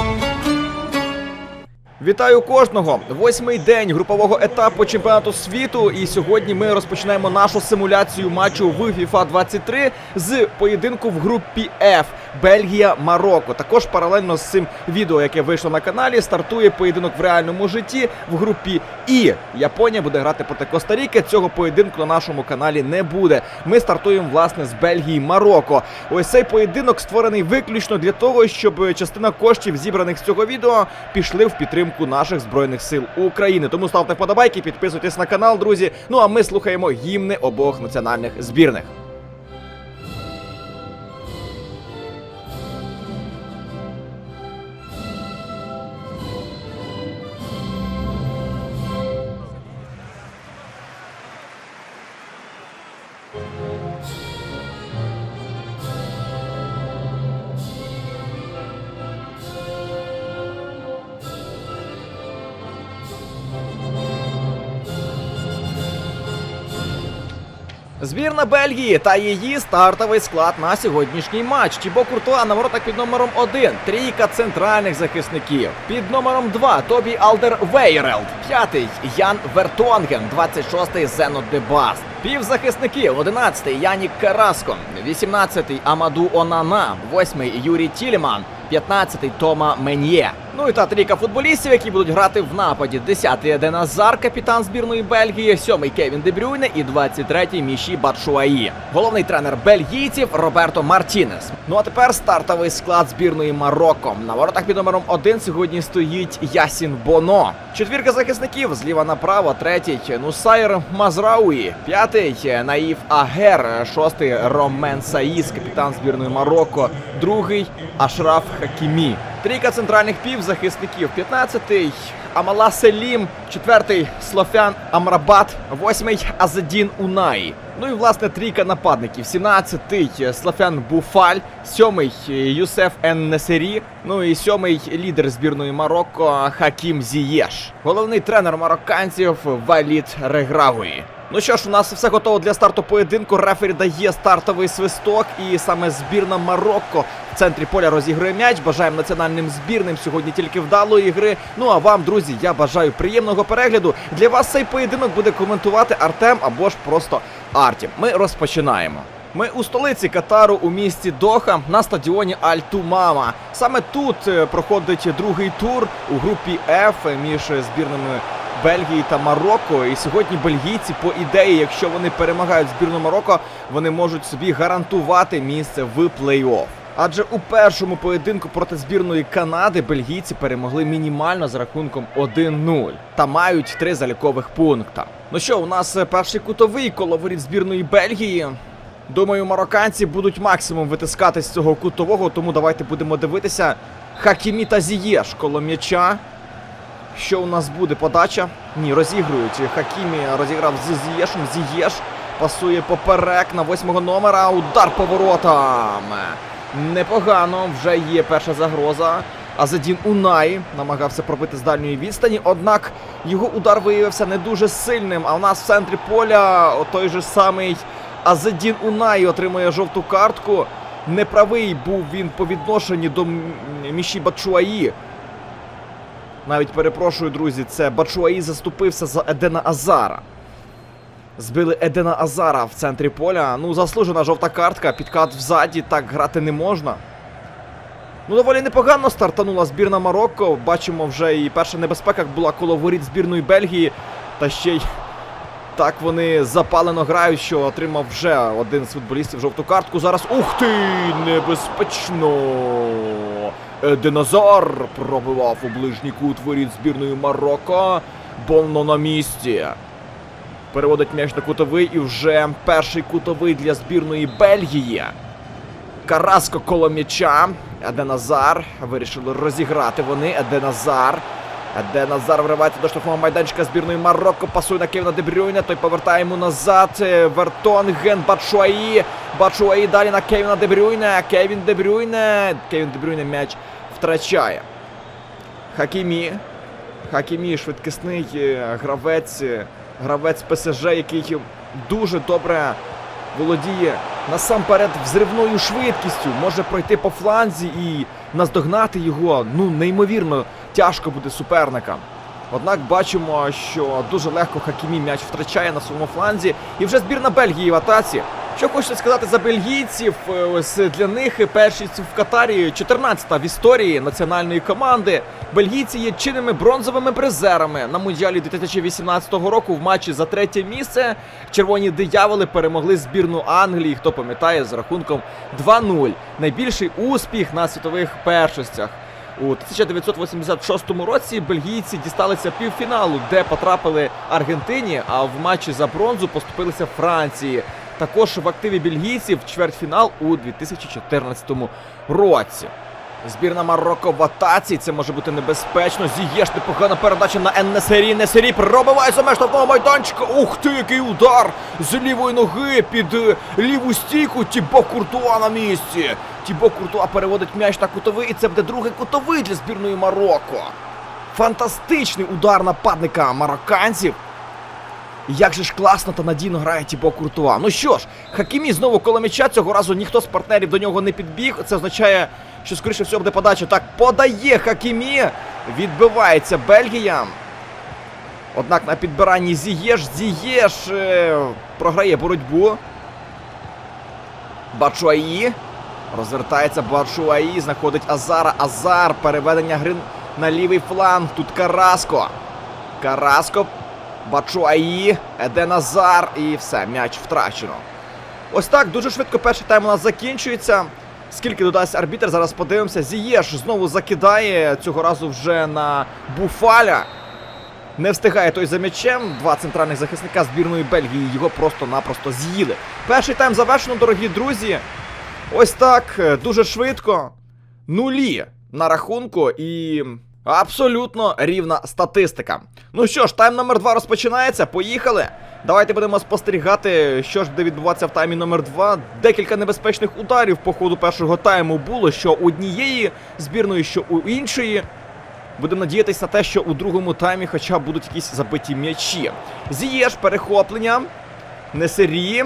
Thank you. Вітаю кожного! Восьмий день групового етапу чемпіонату світу. І сьогодні ми розпочинаємо нашу симуляцію матчу в FIFA 23 з поєдинку в групі F Бельгія Марокко. Також паралельно з цим відео, яке вийшло на каналі, стартує поєдинок в реальному житті в групі І. Японія буде грати проти Коста-Ріки. Цього поєдинку на нашому каналі не буде. Ми стартуємо власне з Бельгії Марокко. Ось цей поєдинок створений виключно для того, щоб частина коштів, зібраних з цього відео, пішли в підтримку наших збройних сил України. Тому ставте вподобайки, підписуйтесь на канал, друзі. Ну а ми слухаємо гімни обох національних збірних. Збірна Бельгії та її стартовий склад на сьогоднішній матч. Тібо Куртуа на воротах під номером 1. Трійка центральних захисників. Під номером 2 Тобі Алдер Вейрелд. П'ятий Ян Вертонген. 26-й Зено Дебаст. Півзахисників 11-й Янік Караско. 18-й Амаду Онана. 8-й Юрій Тіліман. 15-й Тома Мен'є. Ну і та трійка футболістів, які будуть грати в нападі. 10-й Еден Азар, капітан збірної Бельгії, 7-й Кевін Дебрюйне і 23-й Міші Батшуаї. Головний тренер бельгійців Роберто Мартінес. Ну а тепер стартовий склад збірної Марокко. На воротах під номером 1 сьогодні стоїть Ясін Боно. Четвірка захисників зліва направо, третій Нусайр Мазрауї, п'ятий Наїф Агер, шостий Ромен Саїс, капітан збірної Марокко, другий Ашраф Хакімі. Трійка центральних півзахисників. 15-й Амала Селім, 4-й Слофян Амрабат, 8-й Азадін Унай. Ну і власне трійка нападників. 17-й Слофян Буфаль, 7-й Юсеф Ен-Несері, ну і 7-й лідер збірної Марокко Хакім Зієш. Головний тренер марокканців Валіт Реграгуї. Ну що ж, у нас все готово для старту поєдинку. Рефері дає стартовий свисток, і саме збірна Марокко в центрі поля розігрує м'яч. Бажаємо національним збірним сьогодні тільки вдалої гри. Ну а вам, друзі, я бажаю приємного перегляду. Для вас цей поєдинок буде коментувати Артем або ж просто Артім. Ми розпочинаємо. Ми у столиці Катару у місті Доха на стадіоні Аль-Тумама. Саме тут е, проходить другий тур у групі F між збірними Бельгії та Марокко. І сьогодні бельгійці, по ідеї, якщо вони перемагають збірну Марокко, вони можуть собі гарантувати місце в плей-офф. Адже у першому поєдинку проти збірної Канади бельгійці перемогли мінімально з рахунком 1-0 та мають три залікових пункта. Ну що, у нас е, перший кутовий коло воріт збірної Бельгії. Думаю, марокканці будуть максимум витискати з цього кутового, тому давайте будемо дивитися. Хакімі та Зієш коло м'яча. Що у нас буде? Подача? Ні, розігрують. Хакімі розіграв з Зієшем. Зієш пасує поперек на восьмого номера. Удар поворотам. Непогано, вже є перша загроза. Азадін Унай намагався пробити з дальньої відстані, однак його удар виявився не дуже сильним. А в нас в центрі поля той же самий Азадін Унай отримує жовту картку. Неправий був він по відношенню до Міші Бачуаї. Навіть перепрошую, друзі, це Бачуаї заступився за Едена Азара. Збили Едена Азара в центрі поля. Ну, заслужена жовта картка, підкат взаді, так грати не можна. Ну, доволі непогано стартанула збірна Марокко. Бачимо, вже і перша небезпека була коло воріт збірної Бельгії. Та ще й так вони запалено грають, що отримав вже один з футболістів жовту картку. Зараз. Ух ти! Небезпечно! Еденазар пробивав у ближній кут воріт збірної Марокко. Болно на місці. Переводить м'яч на кутовий і вже перший кутовий для збірної Бельгії. Караско коло м'яча. Еденазар. Вирішили розіграти вони. Еденазар. Еденазар вривається до штрафного майданчика збірної Марокко. Пасує на Кевіна Дебрюйне. Той повертає йому назад. Е, Вертонген. Бачуаї. Бачуаї далі на Кевіна Дебрюйне. Кевін Дебрюйне. Кевін Дебрюйне м'яч втрачає. Хакімі. Хакімі швидкісний е, гравець. е, Гравець ПСЖ, який дуже добре володіє насамперед взривною швидкістю може пройти по фланзі і наздогнати його ну неймовірно тяжко буде суперникам. Однак бачимо, що дуже легко Хакімі м'яч втрачає на своєму фланзі. І вже збірна Бельгії в атаці. Що хочеться сказати за бельгійців, е, ось для них першість в Катарі 14-та в історії національної команди. Бельгійці є чинними бронзовими призерами на мундіалі 2018 року в матчі за третє місце. Червоні дияволи перемогли збірну Англії, хто пам'ятає, з рахунком 2-0. Найбільший успіх на світових першостях. У 1986 році бельгійці дісталися півфіналу, де потрапили Аргентині, а в матчі за бронзу поступилися Франції. Також в активі бельгійців чвертьфінал у 2014 році. Збірна Марокко в атаці. Це може бути небезпечно. Зієш непогана передача на Еннесері. Несері пробиває за меж штрафного майданчика. Ух ти, який удар з лівої ноги під е, ліву стійку. Тібо Куртуа на місці. Тібо Куртуа переводить м'яч на кутовий, і це буде другий кутовий для збірної Марокко. Фантастичний удар нападника марокканців. Як же ж класно та надійно грає Тібо Куртуа. Ну що ж, Хакімі знову коло м'яча. Цього разу ніхто з партнерів до нього не підбіг. Це означає, що скоріше всього буде подача. Так, подає Хакімі. Відбивається Бельгія. Однак на підбиранні Зієш. Зієш е, програє боротьбу. Бачуаї. Розвертається Бачуаї. Знаходить Азара. Азар. Переведення гри на лівий фланг. Тут Караско. Караско. Бачуаї. Еден Азар. І все, м'яч втрачено. Ось так, дуже швидко перший тайм у нас закінчується. Скільки додасть арбітр, зараз подивимося. Зієш знову закидає цього разу вже на Буфаля. Не встигає той за м'ячем. Два центральних захисника збірної Бельгії його просто-напросто з'їли. Перший тайм завершено, дорогі друзі. Ось так, е, дуже швидко. Нулі на рахунку і абсолютно рівна статистика. Ну що ж, тайм номер 2 розпочинається. Поїхали. Давайте будемо спостерігати, що ж буде відбуватися в таймі номер 2 Декілька небезпечних ударів по ходу першого тайму було, що у однієї збірної, що у іншої. Будемо надіятися на те, що у другому таймі хоча б будуть якісь забиті м'ячі. Зієш перехоплення. Несері.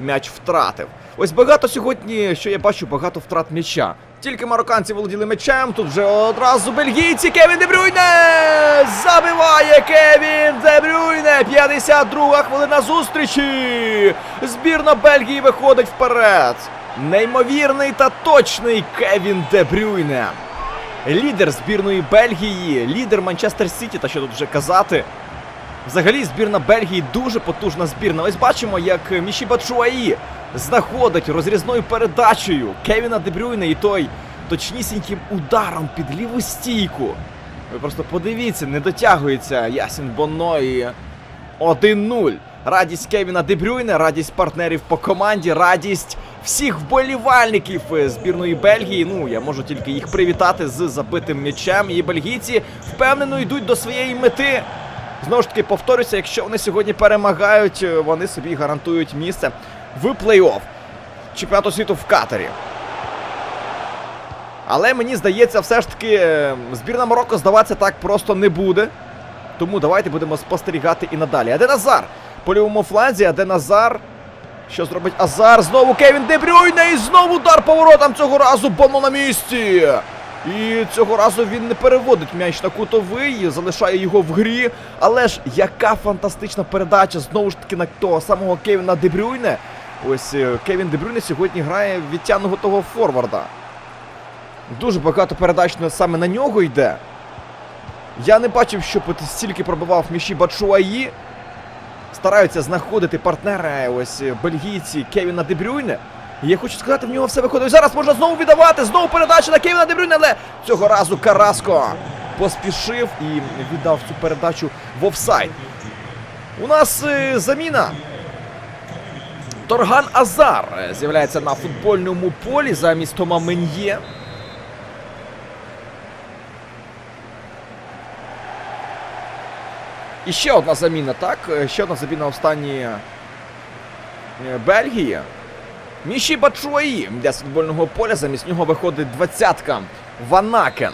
М'яч втратив. Ось багато сьогодні, що я бачу, багато втрат м'яча. Тільки марокканці володіли м'ячем, тут вже одразу бельгійці Кевін Дебрюйне! Забиває Кевін Дебрюйне! 52 хвилина зустрічі! Збірна Бельгії виходить вперед. Неймовірний та точний Кевін Дебрюйне. Лідер збірної Бельгії, лідер Манчестер Сіті, та що тут вже казати. Взагалі, збірна Бельгії дуже потужна збірна. Ось бачимо, як Міші Бачуаї знаходить розрізною передачею Кевіна Дебрюйна і той точнісіньким ударом під ліву стійку. Ви просто подивіться, не дотягується Ясін Боно і 1-0. Радість Кевіна Дебрюйна, радість партнерів по команді, радість всіх вболівальників збірної Бельгії. Ну, я можу тільки їх привітати з забитим м'ячем. І бельгійці впевнено йдуть до своєї мети. Знову ж таки, повторюся, якщо вони сьогодні перемагають, вони собі гарантують місце в плей-офф чемпіонату світу в Катарі. Але мені здається, все ж таки е, збірна Марокко здаватися так просто не буде. Тому давайте будемо спостерігати і надалі. Аден Азар по лівому фланзі, Аден Азар. Що зробить Азар? Знову Кевін Дебрюйне і знову удар поворотом цього разу Боно на місці. І цього разу він не переводить м'яч на кутовий, залишає його в грі. Але ж яка фантастична передача знову ж таки на того самого Кевіна Дебрюйне. Ось е, Кевін Дебрюйне сьогодні грає відтягного того форварда. Дуже багато передач саме на нього йде. Я не бачив, щоб стільки пробивав м'ячі Бачуаї. Стараються знаходити партнера ось е, бельгійці Кевіна Дебрюйне. І я хочу сказати, в нього все виходить. Зараз можна знову віддавати, знову передача на Кевіна Дебрюйне, але цього разу Караско поспішив і віддав цю передачу в офсайд. У нас е, заміна. Торган Азар з'являється на футбольному полі замість Тома Мен'є. І ще одна заміна, так? Ще одна заміна стані е, Бельгії. Міші Бачуаї йде з футбольного поля, замість нього виходить двадцятка Ванакен.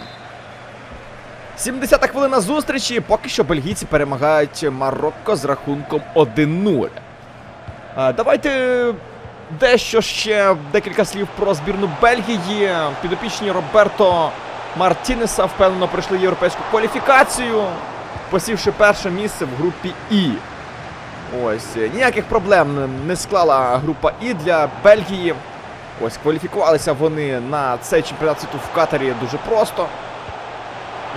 70-та хвилина зустрічі. Поки що бельгійці перемагають Марокко з рахунком 1-0. Е, Давайте Дещо ще декілька слів про збірну Бельгії. Підопічні Роберто Мартінеса впевнено пройшли європейську кваліфікацію, посівши перше місце в групі І. Ось е, ніяких проблем не склала група І для Бельгії. Ось кваліфікувалися вони на цей чемпіонат світу в Катарі дуже просто.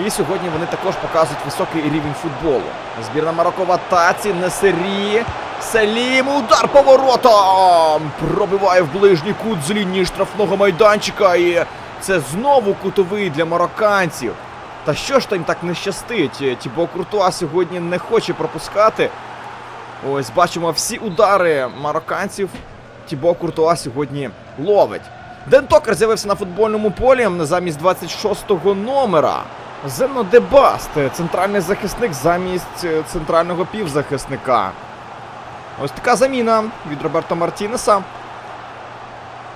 І сьогодні вони також показують високий рівень футболу. Збірна Марокко в атаці, Несері. Селім, удар поворотом! Пробиває в ближній кут з лінії штрафного майданчика. І це знову кутовий для марокканців. Та що ж там так не щастить? Тібо Куртуа сьогодні не хоче пропускати. Ось бачимо всі удари марокканців. Тібо Куртуа сьогодні ловить. Ден Токер з'явився на футбольному полі замість 26-го номера. Зено Дебаст, центральний захисник замість центрального півзахисника. Ось така заміна від Роберто Мартінеса.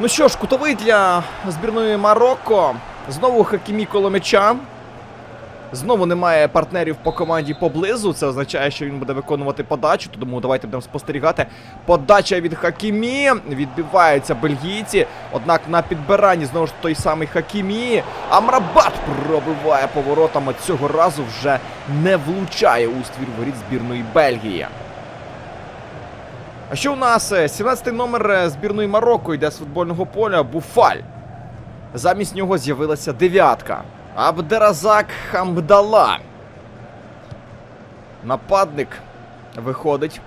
Ну що ж, кутовий для збірної Марокко. Знову Хакімі коло м'яча. Знову немає партнерів по команді поблизу. Це означає, що він буде виконувати подачу. Тому давайте будемо спостерігати. Подача від Хакімі. Відбиваються бельгійці. Однак на підбиранні знову ж той самий Хакімі. Амрабат пробиває поворотами. Цього разу вже не влучає у ствір воріт збірної Бельгії. А що у нас? 17-й номер е, збірної Марокко йде з футбольного поля Буфаль. Замість нього з'явилася дев'ятка. Абдеразак Хамдала. Нападник виходить.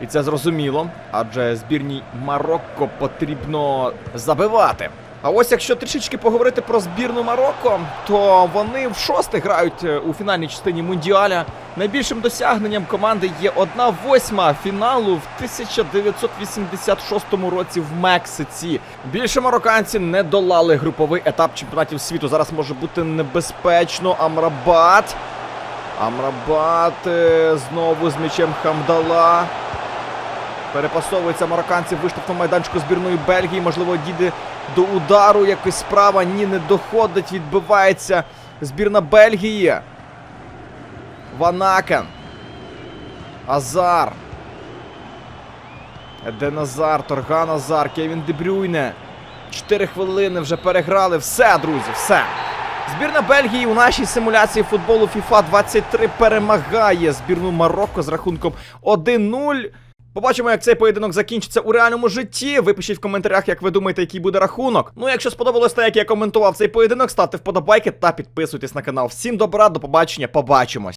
І це зрозуміло, адже збірній Марокко потрібно забивати. А ось якщо трішечки поговорити про збірну Марокко, то вони в шосте грають е, у фінальній частині Мундіаля. Найбільшим досягненням команди є одна восьма фіналу в 1986 році в Мексиці. Більше марокканці не долали груповий етап чемпіонатів світу. Зараз може бути небезпечно. Амрабат. Амрабат е, знову з м'ячем Хамдала. Перепасовується марокканці в виштовхному майданчику збірної Бельгії. Можливо, дійде до удару. Якось справа. Ні, не доходить. Відбивається збірна Бельгії. Ванакен. Азар. Еден Азар, Торган Азар, Кевін Дебрюйне. Чотири хвилини вже переграли. Все, друзі, все. Збірна Бельгії у нашій симуляції футболу FIFA 23 перемагає збірну Марокко з рахунком 1-0. Побачимо, як цей поєдинок закінчиться у реальному житті. Ви пишіть в коментарях, як ви думаєте, який буде рахунок. Ну, якщо сподобалось те, як я коментував цей поєдинок, ставте вподобайки та підписуйтесь на канал. Всім добра, до побачення, побачимось.